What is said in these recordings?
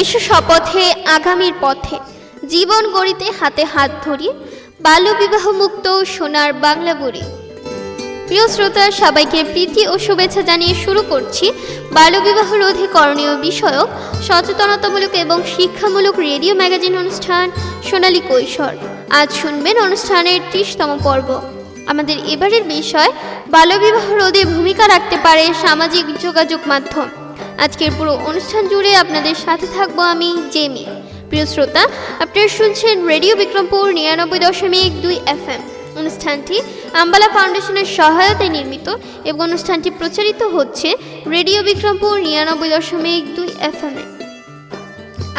এসো শপথে আগামীর পথে। জীবন গড়িতে হাতে হাত ধরি, বাল্যবিবাহ মুক্ত সোনার বাংলা বুড়ি প্রিয় শ্রোতা, সবাইকে প্রীতি ও শুভেচ্ছা জানিয়ে শুরু করছি বাল্যবিবাহ রোধে করণীয় বিষয়ক সচেতনতামূলক এবং শিক্ষামূলক রেডিও ম্যাগাজিন অনুষ্ঠান সোনালী কৈশোর। আজ শুনবেন অনুষ্ঠানের ত্রিশতম পর্ব। আমাদের এবারের বিষয়, বাল্যবিবাহ রোধে ভূমিকা রাখতে পারে সামাজিক যোগাযোগ মাধ্যম। আজকের পুরো অনুষ্ঠান জুড়ে আপনাদের সাথে থাকব আমি জেমি। প্রিয় শ্রোতা, আপনারা শুনছেন রেডিও বিক্রমপুর নিরানব্বই দশমিক দুই এফ এম অনুষ্ঠানটি আম্বালা ফাউন্ডেশনের সহায়তায় নির্মিত এবং অনুষ্ঠানটি প্রচারিত হচ্ছে রেডিও বিক্রমপুর নিরানব্বই দশমিক দুই এফ এম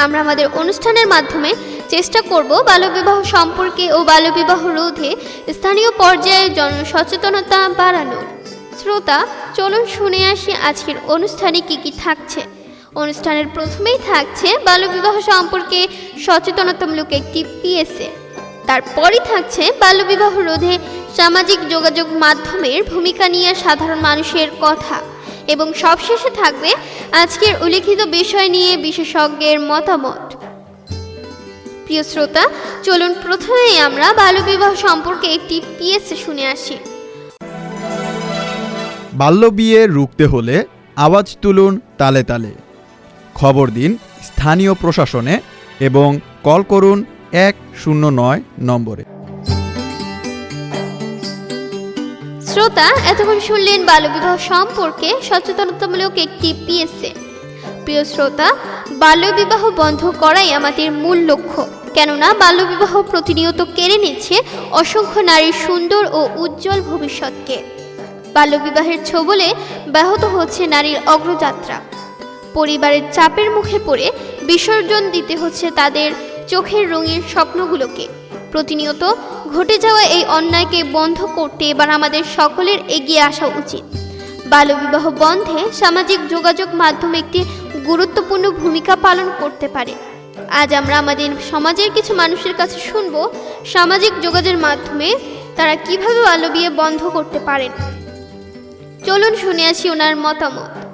আমরা আমাদের অনুষ্ঠানের মাধ্যমে চেষ্টা করব বাল্যবিবাহ সম্পর্কে ও বাল্যবিবাহ রোধে স্থানীয় পর্যায়ে জনসচেতনতা বাড়ানোর। শ্রোতা, চলুন শুনে আসি আজকের অনুষ্ঠানে কি কি থাকছে। অনুষ্ঠানের প্রথমেই থাকছে বাল্যবিবাহ সম্পর্কে সচেতনতামূলক একটি পিএসএ। তারপরই থাকছে বাল্যবিবাহ রোধে সামাজিক যোগাযোগ মাধ্যমের ভূমিকা নিয়ে সাধারণ মানুষের কথা। এবং সবশেষে থাকবে আজকের উল্লেখিত বিষয় নিয়ে বিশেষজ্ঞের মতামত। প্রিয় শ্রোতা, চলুন প্রথমেই আমরা বাল্যবিবাহ সম্পর্কে একটি পিএসএ শুনে আসি। বাল্যবিয়ে রুখতে হলে আওয়াজ তুলুন তালে তালে। খবর দিন স্থানীয় প্রশাসনে এবং কল করুন এক শূন্য নয় নম্বরে। শ্রোতা, এতক্ষণ শুনলেন বাল্যবিবাহ সম্পর্কে সচেতনতামূলক একটি পিএসএ। প্রিয় শ্রোতা, বাল্যবিবাহ বন্ধ করাই আমাদের মূল লক্ষ্য। কেননা বাল্যবিবাহ প্রতিনিয়ত কেড়ে নিচ্ছে অসংখ্য নারীর সুন্দর ও উজ্জ্বল ভবিষ্যৎকে। বাল্যবিবাহের ছোবলে ব্যাহত হচ্ছে নারীর অগ্রযাত্রা। পরিবারের চাপের মুখে পড়ে বিসর্জন দিতে হচ্ছে তাদের চোখের রঙিন স্বপ্নগুলোকে। প্রতিনিয়ত ঘটে যাওয়া এই অন্যায়কে বন্ধ করতে এবার আমাদের সকলের এগিয়ে আসা উচিত। বাল্যবিবাহ বন্ধে সামাজিক যোগাযোগ মাধ্যম একটি গুরুত্বপূর্ণ ভূমিকা পালন করতে পারে। আজ আমরা আমাদের সমাজের কিছু মানুষের কাছে শুনব, সামাজিক যোগাযোগের মাধ্যমে তারা কীভাবে বাল্যবিয়ে বন্ধ করতে পারেন। চলুন শুনে আসি ওনার মতামত।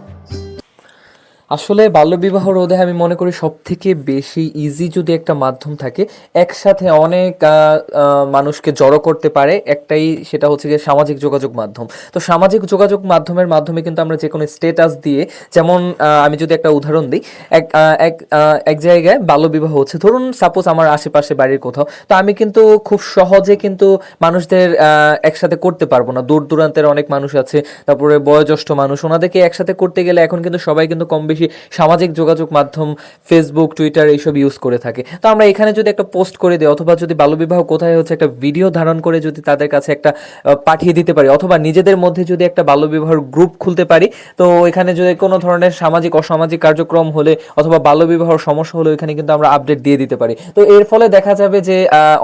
আসলে বাল্যবিবাহ রোধে আমি মনে করি সব থেকে বেশি ইজি যদি একটা মাধ্যম থাকে, একসাথে অনেক মানুষকে জড়ো করতে পারে, একটাই সেটা হচ্ছে গিয়ে সামাজিক যোগাযোগ মাধ্যম। তো সামাজিক যোগাযোগ মাধ্যমের মাধ্যমে কিন্তু আমরা যে কোনো স্টেটাস দিয়ে, যেমন আমি যদি একটা উদাহরণ দিই, এক এক এক জায়গায় বাল্যবিবাহ হচ্ছে, ধরুন সাপোজ আমার আশেপাশে বাড়ির কোথাও, তো আমি কিন্তু খুব সহজে কিন্তু মানুষদের একসাথে করতে পারব না। দূর দূরান্তের অনেক মানুষ আছে, তারপরে বয়োজ্যেষ্ঠ মানুষ, ওনাদেরকে একসাথে করতে গেলে এখন কিন্তু সবাই কিন্তু কম বেশি সামাজিক যোগাযোগ মাধ্যম ফেসবুক টুইটার এইসব ইউজ করে থাকে। তো আমরা এখানে যদি একটা পোস্ট করে দিই, অথবা যদি বাল্যবিবাহ কোথায় হচ্ছে একটা ভিডিও ধারণ করে যদি তাদের কাছে একটা পাঠিয়ে দিতে পারি, অথবা নিজেদের মধ্যে যদি একটা বাল্যবিবাহের গ্রুপ খুলতে পারি, তো এখানে যদি কোনো ধরনের সামাজিক, অসামাজিক কার্যক্রম হলে, অথবা বাল্যবিবাহর সমস্যা হলে এখানে কিন্তু আমরা আপডেট দিয়ে দিতে পারি। তো এর ফলে দেখা যাবে যে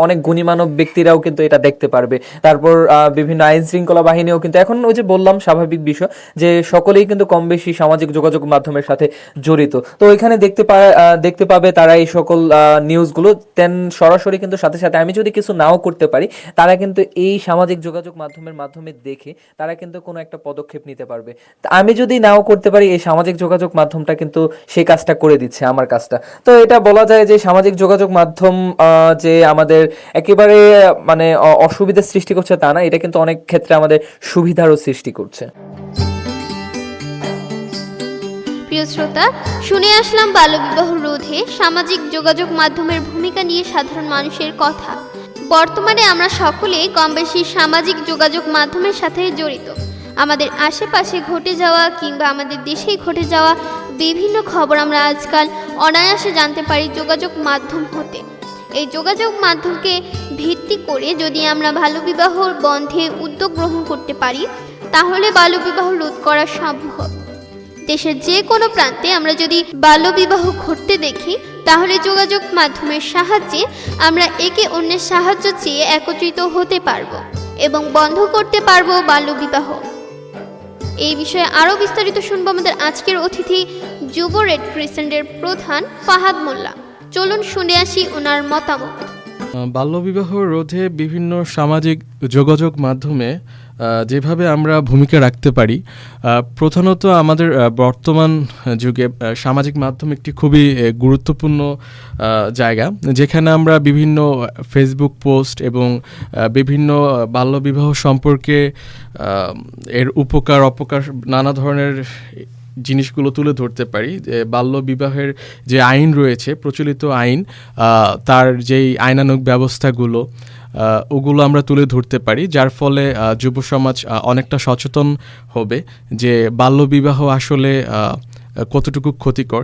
অনেক গুণীমানব ব্যক্তিরাও কিন্তু এটা দেখতে পারবে। তারপর বিভিন্ন আইন শৃঙ্খলা বাহিনীও কিন্তু, এখন ওই যে বললাম স্বাভাবিক বিষয়, যে সকলেই কিন্তু কম বেশি সামাজিক যোগাযোগ মাধ্যমের সাথে জড়িত। তো ওইখানে দেখতে পা দেখতে পাবে তারা এই সকল নিউজগুলো দেন সরাসরি কিন্তু সাথে সাথে আমি যদি কিছু নাও করতে পারি, তারা কিন্তু এই সামাজিক যোগাযোগ মাধ্যমের মাধ্যমে দেখে তারা কিন্তু কোনো একটা পদক্ষেপ নিতে পারবে। আমি যদি নাও করতে পারি, এই সামাজিক যোগাযোগ মাধ্যমটা কিন্তু সেই কাজটা করে দিচ্ছে, আমার কাজটা। তো এটা বলা যায় যে সামাজিক যোগাযোগ মাধ্যম যে আমাদের একেবারে মানে অসুবিধার সৃষ্টি করছে তা না, এটা কিন্তু অনেক ক্ষেত্রে আমাদের সুবিধারও সৃষ্টি করছে। প্রিয় শ্রোতা, শুনে আসলাম বাল্যবিবাহ রোধে সামাজিক যোগাযোগ মাধ্যমের ভূমিকা নিয়ে সাধারণ মানুষের কথা। বর্তমানে আমরা সকলেই কম বেশি সামাজিক যোগাযোগ মাধ্যমের সাথে জড়িত। আমাদের আশেপাশে ঘটে যাওয়া কিংবা আমাদের দেশেই ঘটে যাওয়া বিভিন্ন খবর আমরা আজকাল অনায়াসে জানতে পারি যোগাযোগ মাধ্যম হতে। এই যোগাযোগ মাধ্যমকে ভিত্তি করে যদি আমরা বাল্যবিবাহ বন্ধে উদ্যোগ গ্রহণ করতে পারি, তাহলে বাল্যবিবাহ রোধ করা সম্ভব। দেশের যে কোনো প্রান্তে আমরা যদি বাল্যবিবাহ ঘটতে দেখি, তাহলে যোগাযোগ মাধ্যমের সাহায্যে আমরা একে অন্যের সাহায্য চেয়ে একত্রিত হতে পারব এবং বন্ধ করতে পারব বাল্যবিবাহ। এই বিষয়ে আরও বিস্তারিত শুনব আমাদের আজকের অতিথি যুব রেড ক্রিসেন্টের প্রধান ফাহাদ মোল্লা। চলুন শুনে আসি ওনার মতামত। বাল্যবিবাহ রোধে বিভিন্ন সামাজিক যোগাযোগ মাধ্যমে যেভাবে আমরা ভূমিকা রাখতে পারি প্রধানত আমাদের বর্তমান যুগে সামাজিক মাধ্যম একটি খুবই গুরুত্বপূর্ণ জায়গা, যেখানে আমরা বিভিন্ন ফেসবুক পোস্ট এবং বিভিন্ন বাল্যবিবাহ সম্পর্কে এর উপকার, অপকার নানা ধরনের জিনিসগুলো তুলে ধরতে পারি। যে বাল্য বিবাহের যে আইন রয়েছে, প্রচলিত আইন তার যেই আইনানুগ ব্যবস্থাগুলো ওগুলো আমরা তুলে ধরতে পারি, যার ফলে যুব সমাজ অনেকটা সচেতন হবে যে বাল্যবিবাহ আসলে কতটুকু ক্ষতিকর।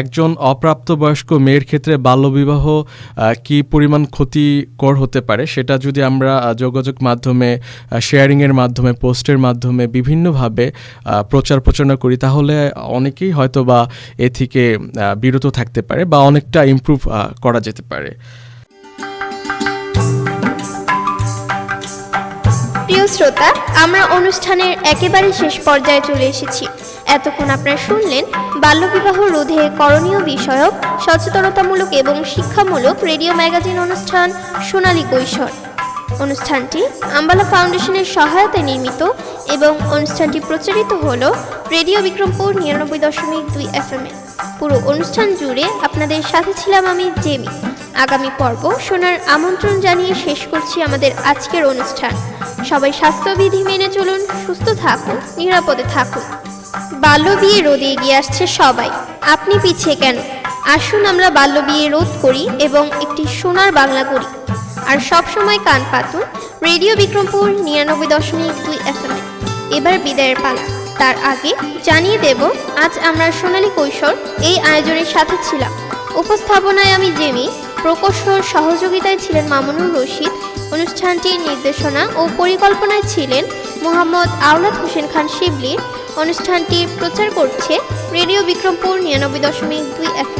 একজন অপ্রাপ্তবয়স্ক মেয়ের ক্ষেত্রে বাল্যবিবাহ কি পরিমাণ ক্ষতিকর হতে পারে সেটা যদি আমরা যোগাযোগ মাধ্যমে শেয়ারিংয়ের মাধ্যমে পোস্টের মাধ্যমে বিভিন্নভাবে প্রচার প্রচারণা করি, তাহলে অনেকেই হয়তো বা এ থেকে বিরত থাকতে পারে বা অনেকটা ইমপ্রুভ করা যেতে পারে। শ্রোতা, আমরা অনুষ্ঠানের একেবারে শেষ পর্যায়ে চলে এসেছি। এতক্ষণ আপনারা শুনলেন বাল্যবিবাহ রোধে করণীয় বিষয়ক, সচেতনতামূলক এবং শিক্ষামূলক রেডিও ম্যাগাজিন অনুষ্ঠান সোনালী কৈশোর। অনুষ্ঠানটি আম্বালা ফাউন্ডেশনের সহায়তায় নির্মিত এবং অনুষ্ঠানটি প্রচারিত হল রেডিও বিক্রমপুর নিরানব্বই দশমিক দুই এফ এ। পুরো অনুষ্ঠান জুড়ে আপনাদের সাথে ছিলাম আমি জেমি। আগামী পর্ব শোনার আমন্ত্রণ জানিয়ে শেষ করছি আমাদের আজকের অনুষ্ঠান। সবাই স্বাস্থ্যবিধি মেনে চলুন, সুস্থ থাকুন, নিরাপদে থাকুন। বাল্য বিয়ে রোধে এগিয়ে আসছে সবাই। আপনি পিছিয়ে কেন? আসুন আমরা বাল্য বিয়ে রোধ করি এবং একটি সোনার বাংলা করি আর সব সময় কান পাতুন, রেডিও বিক্রমপুর নিরানব্বই দশমিক দুই এফ এবার বিদায়ের পালা। তার আগে জানিয়ে দেব, আজ আমরা সোনালী কৈশোর এই আয়োজনের সাথে ছিলাম। উপস্থাপনায় আমি জেমি প্রকৌশল সহযোগিতায় ছিলেন মামুনুর রশিদ, অনুষ্ঠানটির নির্দেশনা ও পরিকল্পনায় ছিলেন মোহাম্মদ আওলাদ হোসেন খান শিবলি। অনুষ্ঠানটি প্রচার করছে রেডিও বিক্রমপুর নিরানব্বই দশমিক দুই এফ